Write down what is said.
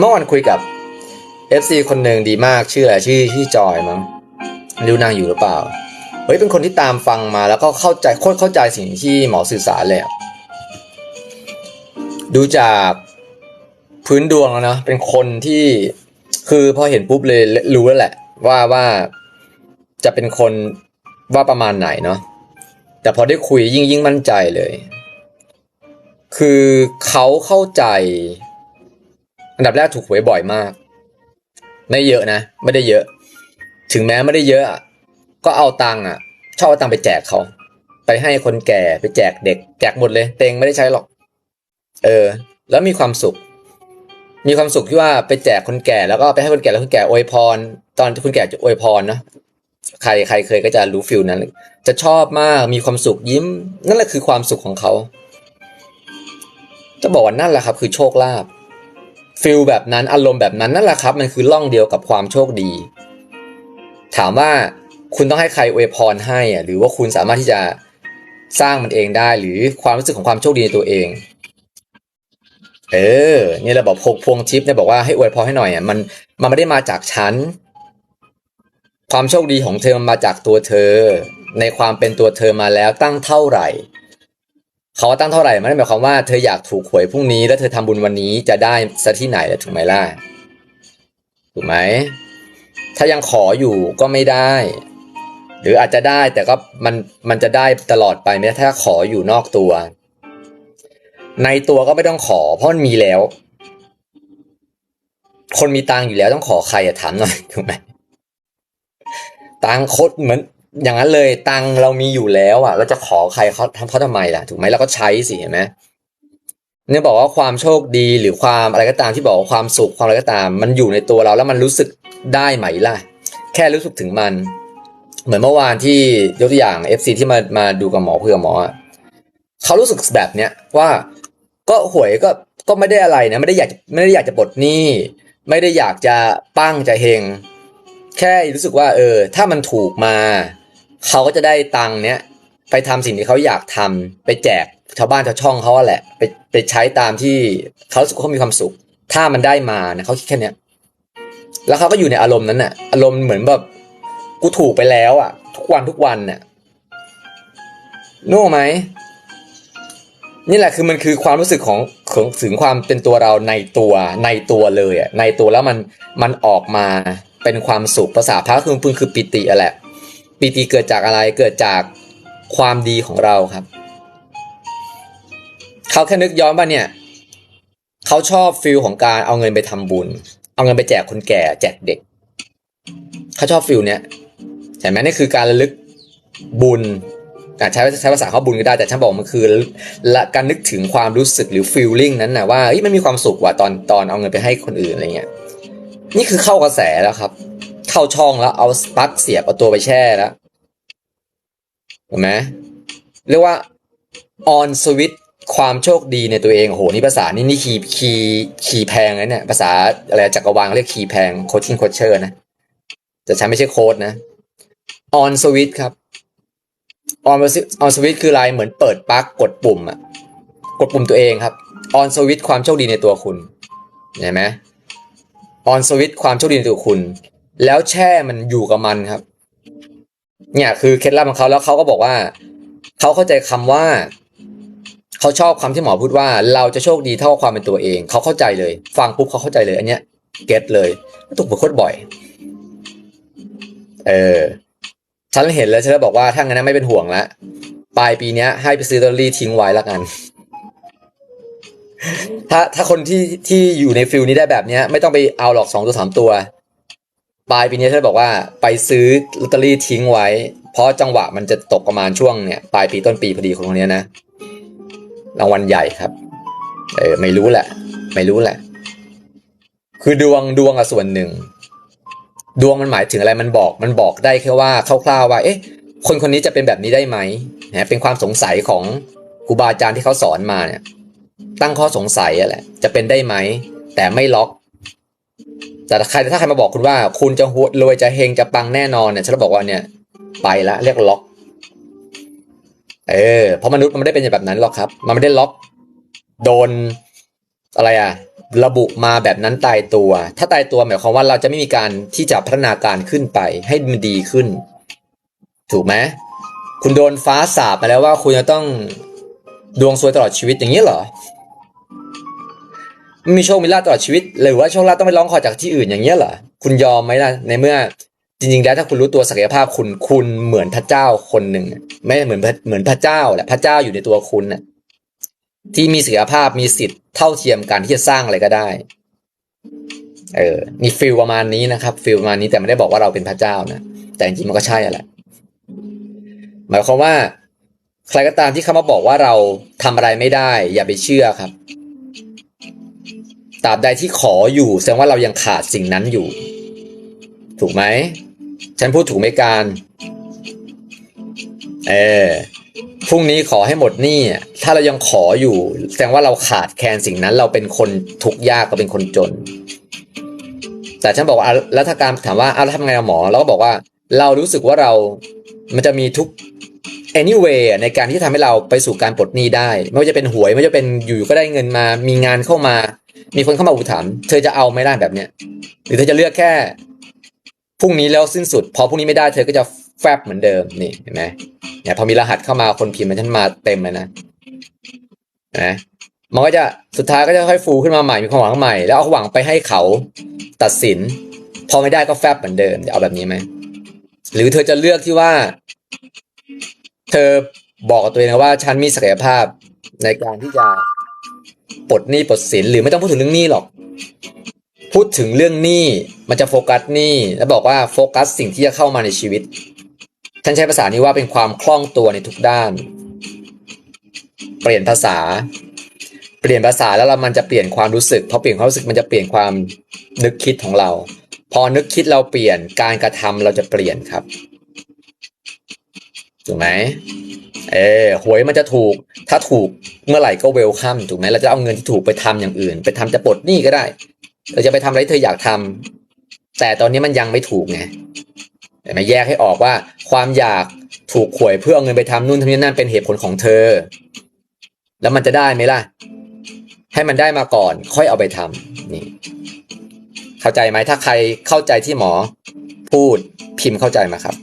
เมื่อวันคุยกับ FC คนหนึ่งดีมากชื่ออะไรชื่อชื่อจอยมั้งรู้นางอยู่หรือเปล่าเฮ้ยเป็นคนที่ตามฟังมาแล้วก็เข้าใจโคตรเข้าใจสิ่งที่หมอสื่อสารเลยดูจากพื้นดวงแล้วนะเป็นคนที่คือพอเห็นปุ๊บเลยรู้แล้วแหละ ว่าว่าจะเป็นคนว่าประมาณไหนเนาะแต่พอได้คุยยิ่งยิ่งมั่นใจเลย คือเขาเข้าใจ อันดับแรกถูกหวยบ่อยมาก ไม่เยอะนะ ไม่ได้เยอะ ถึงแม้ไม่ได้เยอะอะ ก็เอาตังค์อะ ชอบเอาตังค์ไปแจกเขา ไปให้คนแก่ไปแจกเด็ก แจกหมดเลย เต็งไม่ได้ใช้หรอก เออ แล้วมีความสุข มีความสุขที่ว่าไปแจกคนแก่แล้วก็ไปให้คนแก่แล้วคนแก่อวยพร ตอนที่คนแก่จะอวยพรเนาะใครใครเคยก็จะรู้ฟิลนั้น จะชอบมาก มีความสุขยิ้ม นั่นแหละคือความสุขของเขา จะบอกว่านั่นแหละครับ คือโชคลาภ ฟิลแบบนั้นอารมณ์แบบนั้นนั่นแหละครับ มันคือล่องเดียวกับความโชคดี ถามว่าคุณต้องให้ใครอวยพรให้อะหรือว่าคุณสามารถที่จะสร้างมันเองได้ หรือความรู้สึกของความโชคดีในตัวเอง เออนี่เราบอกพกพวงชิปเนี่ยบอกว่าให้อวยพรให้หน่อยอะมันมันไม่ได้มาจากฉันความโชคดีของเธอมันมาจากตัวเธอ ในความเป็นตัวเธอมาแล้วตั้งเท่าไหร่ เขาตั้งเท่าไหร่ไม่ได้หมายความว่าเธออยากถูกหวยพรุ่งนี้ แล้วเธอทำบุญวันนี้จะได้ซะที่ไหนล่ะถูกไหมล่ะถูกไหมถ้ายังขออยู่ก็ไม่ได้ หรืออาจจะได้แต่ก็มันมันจะได้ตลอดไปไม่ได้ถ้าขออยู่นอกตัว ในตัวก็ไม่ต้องขอ เพราะมันมีแล้ว คนมีตังค์อยู่แล้วต้องขอใครอะถามหน่อยถูกไหมตังค์คตรเหมือน อย่างนั้นเลยตังเรามีอยู่แล้วอะเราจะขอใครเขาทำเขาทำไมล่ะ ถูกไหมเราก็ใช้สิเห็นไหมเนี่ยบอกว่าความโชคดีหรือความอะไรก็ตามที่บอกว่าความสุขความอะไรก็ตาม มันอยู่ในตัวเราแล้วมันรู้สึกได้ไหมล่ะ แค่รู้สึกถึงมัน เหมือนเมื่อวานที่ยกตัวอย่าง FC ที่มามาดูกับหมอเพื่อหมออะเขารู้สึกแบบเนี้ยว่าก็หวยก็ก็ไม่ได้อะไรนะไม่ได้อยากไม่ได้อยากจะปลดหนี้ ไม่ได้อยากจะปั้งจะเฮงแค่รู้สึกว่า เออ ถ้ามันถูกมา เขาก็จะได้ตังค์เนี้ยไปทำสิ่งที่เขาอยากทำไปแจกชาวบ้านชาวช่องเขาแหละ ไปไปใช้ตามที่เขาสึกว่าเขามีความสุข ถ้ามันได้มานะเขาคิดแค่เนี้ยแล้วเขาก็อยู่ในอารมณ์นั้นน่ะ อารมณ์เหมือนแบบกูถูกไปแล้วอะ ทุกวันทุกวันน่ะนู่ไหมนี่แหละคือมันคือความรู้สึกของของถึงความเป็นตัวเราในตัวในตัวเลยอะในตัวแล้วมันมันออกมาเป็นความสุขภาษาพระคือพึงคือปิติอะแหละ ปิติเกิดจากอะไรเกิดจากความดีของเราครับ เขาแค่นึกย้อนว่าเนี่ย เขาชอบฟิลของการเอาเงินไปทำบุญ เอาเงินไปแจกคนแก่ แจกเด็ก เขาชอบฟิลเนี้ยเห็นไหมนี่คือการระลึกบุญอะใช้ใช้ภาษาเขาบุญก็ได้แต่ฉันบอกมันคือละการนึกถึงความรู้สึกหรือ feeling นั้นนะว่าเฮ้ยมันมีความสุขว่ะตอนตอนเอาเงินไปให้คนอื่นอะไรเงี้ยนี่คือเข้ากระแสแล้วครับ เข้าช่องแล้ว เอาสปักเสียบเอาตัวไปแช่แล้วเห็นไหมเรียกว่า on switch ความโชคดีในตัวเองโอ้โหนี่ภาษานี่นี่คีคีคีแพงนะเนี่ยภาษาอะไรจักรวาลเรียกคีแพงโคชิ่งโคชเชอร์นะแต่ฉันไม่ใช่โค้ดนะ on switch ครับ on on switch คืออะไรเหมือนเปิดปลั๊กกดปุ่มอะกดปุ่มตัวเองครับ on switch ความโชคดีในตัวคุณเห็นไหม on switch ความโชคดีในตัวคุณ แล้วแช่มันอยู่กับมันครับ เนี่ยคือเคล็ดลับของเขาแล้วเขาก็บอกว่าเขาเข้าใจคำว่าเขาชอบคำที่หมอพูดว่า เราจะโชคดีเท่าความเป็นตัวเองเขาเข้าใจเลย ฟังปุ๊บเขาเข้าใจเลย อันเนี้ยเก็ตเลยถูกพูดโคตรบ่อย เออฉันเห็นแล้วฉันบอกว่าถ้างั้นไม่เป็นห่วงละปลายปีเนี้ย ให้ไปซื้อลอตเตอรี่ทิ้งไว้ละกัน ถ้าถ้าคนที่ที่อยู่ในฟิลนี้ได้แบบเนี้ย ไม่ต้องไปเอาหรอกสองตัวสามตัว ปลายปีนี้ฉันบอกว่าไปซื้อลอตเตอรี่ทิ้งไว้ เพราะจังหวะมันจะตกประมาณช่วงเนี่ยปลายปีต้นปีพอดีของตรงนี้นะรางวัลใหญ่ครับ เออไม่รู้แหละ ไม่รู้แหละ คือดวงดวงอะส่วนหนึ่ง ดวงมันหมายถึงอะไรมันบอก มันบอกได้แค่ว่าคร่าวๆว่า เอ๊ะ คนคนนี้จะเป็นแบบนี้ได้ไหมนะเป็นความสงสัยของครูบาอาจารย์ที่เขาสอนมาเนี่ย ตั้งข้อสงสัยอะแหละ จะเป็นได้ไหมแต่ไม่ล็อก แต่ใครถ้าใครมาบอกคุณว่า คุณจะหวรวยจะเฮงจะปังแน่นอนเนี่ยฉันจะบอกว่าเนี่ย ไปละเรียกล็อก เออเพราะมนุษย์มันไม่ได้เป็นแบบนั้นหรอกครับ มันไม่ได้ล็อก โดนอะไรอะระบุมาแบบนั้นตายตัว ถ้าตายตัวหมายความว่าเราจะไม่มีการที่จะพัฒนาการขึ้นไป ให้มันดีขึ้น ถูกไหมคุณโดนฟ้าสาบมาแล้วว่าคุณจะต้องดวงซวยตลอดชีวิตอย่างนี้เหรอ ม่มีโชคมีลาภตลอดชีวิต หรือว่าโชคลาภต้องไปร้องขอจากที่อื่นอย่างเงี้ยเหรอคุณยอมไหมล่ะในเมื่อจริงๆแล้วถ้าคุณรู้ตัวศักยภาพคุณคุณเหมือนพระเจ้าคนหนึ่งไม่เหมือนเหมือนพระเจ้าแหละพระเจ้าอยู่ในตัวคุณน่ะที่มีศักยภาพมีสิทธิ์เท่าเทียมกันที่จะสร้างอะไรก็ได้ เออมีฟิลประมาณนี้นะครับฟิลประมาณนี้แต่ไม่ได้บอกว่าเราเป็นพระเจ้านะแต่จริงๆมันก็ใช่แหละหมายความว่า ใครก็ตามที่เขามาบอกว่าเราทำอะไรไม่ได้ อย่าไปเชื่อครับ ตราบใดที่ขออยู่แสดงว่าเรายังขาดสิ่งนั้นอยู่ ถูกไหม ฉันพูดถูกไหมการ เออพรุ่งนี้ขอให้หมดหนี้ถ้าเรายังขออยู่ แสดงว่าเราขาดแคลนสิ่งนั้น เราเป็นคนทุกข์ยากเราเป็นคนจน แต่ฉันบอกว่าแล้วถ้าการถามว่าอ้าแล้วทำไงหมอเราก็บอกว่า เรารู้สึกว่าเรา มันจะมีทุก anyway ในการที่จะทำให้เราไปสู่การปลดหนี้ได้ ไม่ว่าจะเป็นหวยไม่ว่าจะเป็นอยู่ก็ได้เงินมา มีงานเข้ามา มีคนเข้ามาอุปถัมภ์เธอจะเอาไม่ได้แบบเนี้ยหรือเธอจะเลือกแค่พรุ่งนี้แล้วสิ้นสุด พอพรุ่งนี้ไม่ได้เธอก็จะแฟบเหมือนเดิมนี่เห็นไหมเนี่ยพอมีรหัสเข้ามาคนพิมพ์มันฉันมาเต็มเลยนะนไหมมันก็จะสุดท้ายก็จะค่อยฟูขึ้นมาใหม่มีความหวังใหม่แล้วเอาหวังไปให้เขาตัดสิน พอไม่ได้ก็แฟบเหมือนเดิมจะเอาแบบนี้ไหมหรือเธอจะเลือกที่ว่า เธอบอกกับตัวเองว่าฉันมีศักยภาพในการที่จะ ปลดหนี้ปลดสินหรือไม่ต้องพูดถึงเรื่องหนี้หรอก พูดถึงเรื่องหนี้มันจะโฟกัสหนี้แล้วบอกว่าโฟกัสสิ่งที่จะเข้ามาในชีวิตท่านใช้ภาษานี้ว่าเป็นความคล่องตัวในทุกด้าน เปลี่ยนภาษา เปลี่ยนภาษาแล้วเรามันจะเปลี่ยนความรู้สึกพอเปลี่ยนความรู้สึกมันจะเปลี่ยนความนึกคิดของเรา พอนึกคิดเราเปลี่ยนการกระทำเราจะเปลี่ยนครับ ถูกไหมเออหวยมันจะถูก ถ้าถูกเมื่อไหร่ก็เวลคัมถูกไหมเราจะเอาเงินที่ถูกไปทำอย่างอื่น ไปทำจะปลดหนี้ก็ได้ เราจะไปทำอะไรเธออยากทำแต่ตอนนี้มันยังไม่ถูกไงเห็นไหมแยกให้ออกว่า ความอยากถูกหวยเพื่อเอาเงินไปทำนู่นทำนี่นั่นเป็นเหตุผลของเธอ แล้วมันจะได้ไหมล่ะ ให้มันได้มาก่อน ค่อยเอาไปทำนี่ เข้าใจไหมถ้าใครเข้าใจที่หมอ พูดพิมพ์เข้าใจมาครับ